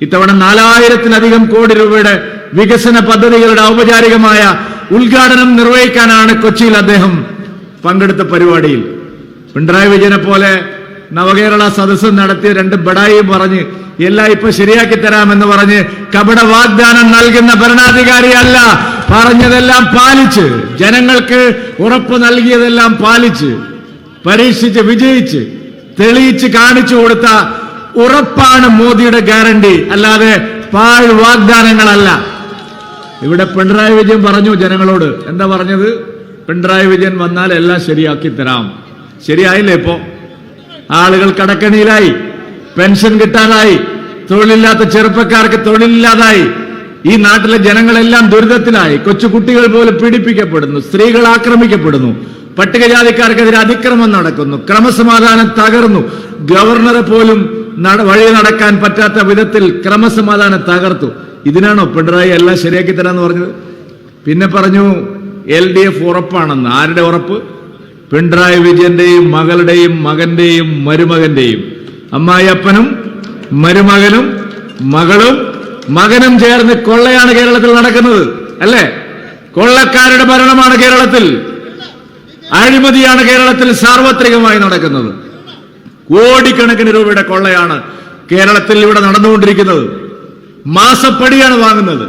ഇത്തവണ നാലായിരത്തിലധികം കോടി രൂപയുടെ വികസന പദ്ധതികളുടെ ഔപചാരികമായ ഉദ്ഘാടനം നിർവഹിക്കാനാണ് കൊച്ചിയിൽ അദ്ദേഹം പങ്കെടുത്ത പരിപാടിയിൽ. പിണറായി വിജയനെ പോലെ നവകേരള സദസ്സ് നടത്തിയ രണ്ട് ബഡായി പറഞ്ഞ് എല്ലാം ഇപ്പൊ ശരിയാക്കി തരാമെന്ന് പറഞ്ഞ് കപട വാഗ്ദാനം നൽകുന്ന ഭരണാധികാരിയല്ല. പറഞ്ഞതെല്ലാം പാലിച്ച് ജനങ്ങൾക്ക് ഉറപ്പ് നൽകിയതെല്ലാം പാലിച്ച് പരീക്ഷിച്ച് വിജയിച്ച് തെളിയിച്ച് കാണിച്ചു കൊടുത്ത ഉറപ്പാണ് മോദിയുടെ ഗ്യാരണ്ടി. അല്ലാതെ പാഴ് വാഗ്ദാനങ്ങളല്ല. ഇവിടെ പിണറായി വിജയൻ പറഞ്ഞു ജനങ്ങളോട്. എന്താ പറഞ്ഞത്? പിണറായി വിജയൻ വന്നാൽ എല്ലാം ശരിയാക്കി തരാം. ശരിയായില്ലേ ഇപ്പോ? ആളുകൾ കടക്കണിയിലായി. പെൻഷൻ കിട്ടാതായി. തൊഴിലില്ലാത്ത ചെറുപ്പക്കാർക്ക് തൊഴിലില്ലാതായി. ഈ നാട്ടിലെ ജനങ്ങളെല്ലാം ദുരിതത്തിലായി. കൊച്ചുകുട്ടികൾ പോലെ പീഡിപ്പിക്കപ്പെടുന്നു. സ്ത്രീകൾ ആക്രമിക്കപ്പെടുന്നു. പട്ടികജാതിക്കാർക്കെതിരെ അതിക്രമം നടക്കുന്നു. ക്രമസമാധാനം തകർന്നു. ഗവർണറെ പോലും വഴി നടക്കാൻ പറ്റാത്ത വിധത്തിൽ ക്രമസമാധാനം തകർത്തു. ഇതിനാണോ പിണറായി എല്ലാം ശരിയാക്കി തരാന്ന് പറഞ്ഞത്? പിന്നെ പറഞ്ഞു എൽ ഡി എഫ് ഉറപ്പാണെന്ന്. ആരുടെ ഉറപ്പ്? പിണറായി വിജയന്റെയും മകളുടെയും മകന്റെയും മരുമകന്റെയും. അമ്മായിയപ്പനും മരുമകനും മകളും മകനും ചേർന്ന് കൊള്ളയാണ് കേരളത്തിൽ നടക്കുന്നത് അല്ലേ? കൊള്ളക്കാരുടെ ഭരണമാണ് കേരളത്തിൽ. അഴിമതിയാണ് കേരളത്തിൽ സാർവത്രികമായി നടക്കുന്നത്. കോടിക്കണക്കിന് രൂപയുടെ കൊള്ളയാണ് കേരളത്തിൽ ഇവിടെ നടന്നുകൊണ്ടിരിക്കുന്നത്. മാസപ്പടിയാണ് വാങ്ങുന്നത്.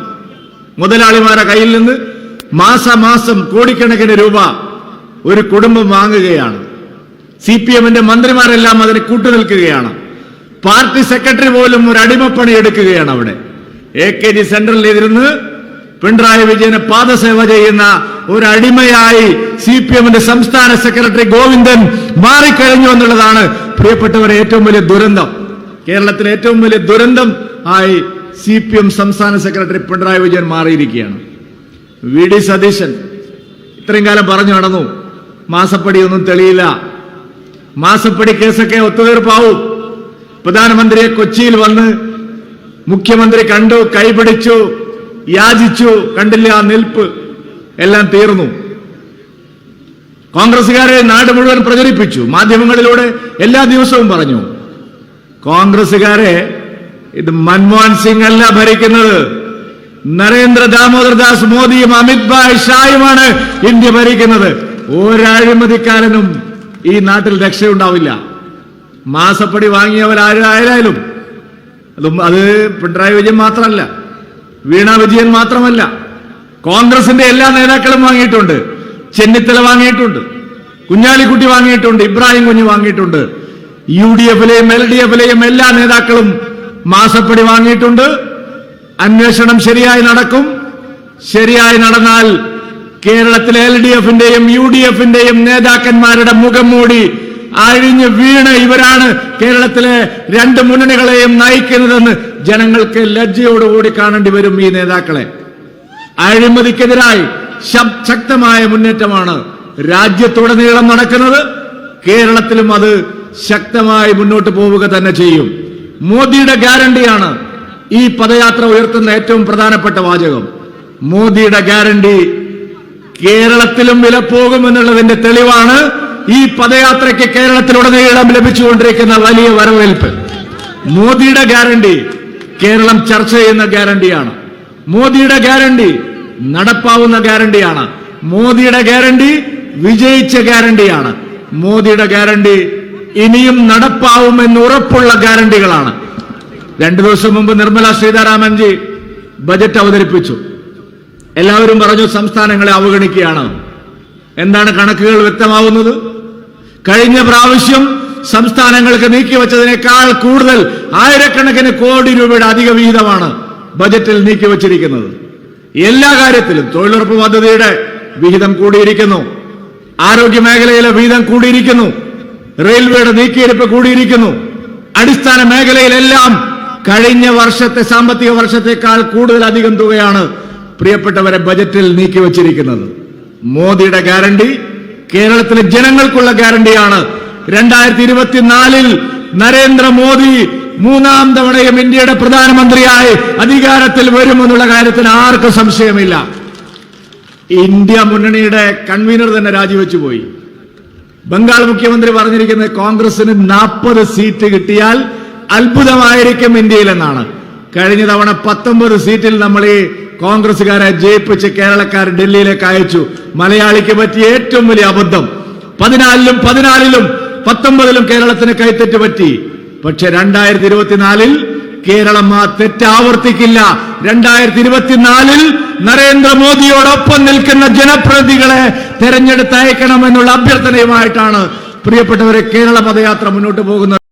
മുതലാളിമാരെ കയ്യിൽ നിന്ന് മാസമാസം കോടിക്കണക്കിന് രൂപ ഒരു കുടുംബം വാങ്ങുകയാണ്. സി പി എമ്മിന്റെ മന്ത്രിമാരെല്ലാം അതിന് കൂട്ടുനിൽക്കുകയാണ്. പാർട്ടി സെക്രട്ടറി പോലും ഒരു അടിമപ്പണി എടുക്കുകയാണ് അവിടെ. എ കെ ജി സെന്ററിൽ ഇരുന്ന് പിണറായി വിജയന് പാദസേവ ചെയ്യുന്ന ഒരു അടിമയായി സി പി എമ്മിന്റെ സംസ്ഥാന സെക്രട്ടറി ഗോവിന്ദൻ മാറിക്കഴിഞ്ഞു എന്നുള്ളതാണ് പ്രിയപ്പെട്ടവരെ ഏറ്റവും വലിയ ദുരന്തം കേരളത്തിലെ ഏറ്റവും വലിയ ദുരന്തം ആയി സി പി എം സംസ്ഥാന സെക്രട്ടറി പിണറായി വിജയൻ മാറിയിരിക്കുകയാണ്. വി. ഡി. സതീശൻ ഇത്രയും കാലം പറഞ്ഞു നടന്നു മാസപ്പടിയൊന്നും തെളിയില്ല. മാസപ്പടി കേസൊക്കെ ഒത്തുതീർപ്പാവും. പ്രധാനമന്ത്രിയെ കൊച്ചിയിൽ വന്ന് മുഖ്യമന്ത്രി കണ്ടു കൈപിടിച്ചു യാചിച്ചു കണ്ടില്ല നിൽപ്പ് എല്ലാം തീർന്നു. കോൺഗ്രസുകാരെ നാട് മുഴുവൻ പ്രചരിപ്പിച്ചു. മാധ്യമങ്ങളിലൂടെ എല്ലാ ദിവസവും പറഞ്ഞു. കോൺഗ്രസുകാരെ ഇത് മൻമോഹൻ സിംഗ് അല്ല ഭരിക്കുന്നത്. നരേന്ദ്ര ദാമോദർ ദാസ് മോദിയും അമിത് ഭായ് ഷായുമാണ് ഇന്ത്യ ഭരിക്കുന്നത്. ഒരഴിമതിക്കാരനും ഈ നാട്ടിൽ രക്ഷയുണ്ടാവില്ല. മാസപ്പടി വാങ്ങിയവരാരായാലും അതും അത് പിണറായി വിജയൻ മാത്രമല്ല വീണ വിജയൻ മാത്രമല്ല കോൺഗ്രസിന്റെ എല്ലാ നേതാക്കളും വാങ്ങിയിട്ടുണ്ട്. ചെന്നിത്തല വാങ്ങിയിട്ടുണ്ട് കുഞ്ഞാലിക്കുട്ടി വാങ്ങിയിട്ടുണ്ട് ഇബ്രാഹിം കുഞ്ഞ് വാങ്ങിയിട്ടുണ്ട് യു ഡി എഫിലെയും എൽ ഡി എഫിലെയും എല്ലാ നേതാക്കളും മാസപ്പടി വാങ്ങിയിട്ടുണ്ട്. അന്വേഷണം ശരിയായി നടക്കും. ശരിയായി നടന്നാൽ കേരളത്തിലെ എൽ ഡി എഫിന്റെയും യു ഡി എഫിന്റെയും നേതാക്കന്മാരുടെ മുഖം മൂടി അഴിഞ്ഞ് വീണ് ഇവരാണ് കേരളത്തിലെ രണ്ട് മുന്നണികളെയും നയിക്കുന്നതെന്ന് ജനങ്ങൾക്ക് ലജ്ജയോടുകൂടി കാണേണ്ടി വരും ഈ നേതാക്കളെ. അഴിമതിക്കെതിരായി ശക്തമായ മുന്നേറ്റമാണ് രാജ്യത്തുടനീളം നടക്കുന്നത്. കേരളത്തിലും അത് ശക്തമായി മുന്നോട്ട് പോവുക തന്നെ ചെയ്യും. മോദിയുടെ ഗ്യാരണ്ടിയാണ് ഈ പദയാത്ര ഉയർത്തുന്ന ഏറ്റവും പ്രധാനപ്പെട്ട വാചകം. മോദിയുടെ ഗ്യാരണ്ടി കേരളത്തിലും വിലപ്പോകുമെന്നുള്ളതിന്റെ തെളിവാണ് ഈ പദയാത്രയ്ക്ക് കേരളത്തിലുടനീളം ലഭിച്ചുകൊണ്ടിരിക്കുന്ന വലിയ വരവേൽപ്പ്. മോദിയുടെ ഗ്യാരണ്ടി കേരളം ചർച്ച ചെയ്യുന്ന ഗ്യാരണ്ടിയാണ്. മോദിയുടെ ഗ്യാരണ്ടി നടപ്പാവുന്ന ഗ്യാരണ്ടിയാണ്. മോദിയുടെ ഗ്യാരണ്ടി വിജയിച്ച ഗ്യാരണ്ടിയാണ്. മോദിയുടെ ഗ്യാരണ്ടി ഇനിയും നടപ്പാവുമെന്ന് ഉറപ്പുള്ള ഗ്യാരണ്ടികളാണ്. രണ്ടു ദിവസം മുമ്പ് നിർമ്മല സീതാരാമൻജി ബജറ്റ് അവതരിപ്പിച്ചു. എല്ലാവരും പറഞ്ഞു സംസ്ഥാനങ്ങളെ അവഗണിക്കുകയാണ്. എന്താണ് കണക്കുകൾ വ്യക്തമാവുന്നത്? കഴിഞ്ഞ പ്രാവശ്യം സംസ്ഥാനങ്ങൾക്ക് നീക്കിവെച്ചതിനേക്കാൾ കൂടുതൽ ആയിരക്കണക്കിന് കോടി രൂപയുടെ അധിക വിഹിതമാണ് ബജറ്റിൽ നീക്കിവച്ചിരിക്കുന്നത് എല്ലാ കാര്യത്തിലും തൊഴിലുറപ്പ് പദ്ധതിയുടെ വിഹിതം കൂടിയിരിക്കുന്നു. ആരോഗ്യ മേഖലയിലെ വിഹിതം കൂടിയിരിക്കുന്നു. റെയിൽവേയുടെ നീക്കിയിരിപ്പ് കൂടിയിരിക്കുന്നു. അടിസ്ഥാന മേഖലയിലെല്ലാം കഴിഞ്ഞ വർഷത്തെ സാമ്പത്തിക വർഷത്തെക്കാൾ കൂടുതൽ അധികം തുകയാണ് പ്രിയപ്പെട്ടവരെ ബജറ്റിൽ നീക്കിവച്ചിരിക്കുന്നത് മോദിയുടെ ഗ്യാരണ്ടി കേരളത്തിലെ ജനങ്ങൾക്കുള്ള ഗ്യാരണ്ടിയാണ്. രണ്ടായിരത്തി ഇരുപത്തിനാലിൽ നരേന്ദ്രമോദി മൂന്നാം തവണയും ഇന്ത്യയുടെ പ്രധാനമന്ത്രിയായി അധികാരത്തിൽ വരുമെന്നുള്ള കാര്യത്തിന് ആർക്കും സംശയമില്ല. ഇന്ത്യ മുന്നണിയുടെ കൺവീനർ തന്നെ രാജിവെച്ചു പോയി. ബംഗാൾ മുഖ്യമന്ത്രി പറഞ്ഞിരിക്കുന്നത് കോൺഗ്രസിന് നാൽപ്പത് സീറ്റ് കിട്ടിയാൽ അത്ഭുതമായിരിക്കും ഇന്ത്യയിലെന്നാണ്. കഴിഞ്ഞ തവണ പത്തൊമ്പത് സീറ്റിൽ നമ്മൾ ഈ കോൺഗ്രസുകാരെ ജയിപ്പിച്ച് കേരളക്കാർ ഡൽഹിയിലേക്ക് അയച്ചു. മലയാളിക്ക് പറ്റിയ ഏറ്റവും വലിയ അബദ്ധം. പതിനാലിലും പതിനാലിലും പത്തൊമ്പതിലും കേരളത്തിന് കൈത്തെറ്റ് പറ്റി. പക്ഷെ രണ്ടായിരത്തി ഇരുപത്തിനാലിൽ കേരളം ആ തെറ്റാവർത്തിക്കില്ല രണ്ടായിരത്തി ഇരുപത്തിനാലിൽ നരേന്ദ്രമോദിയോടൊപ്പം നിൽക്കുന്ന ജനപ്രതിനിധികളെ തെരഞ്ഞെടുത്തയക്കണമെന്നുള്ള അഭ്യർത്ഥനയുമായിട്ടാണ് പ്രിയപ്പെട്ടവരെ കേരള പദയാത്ര മുന്നോട്ട് പോകുന്നത്.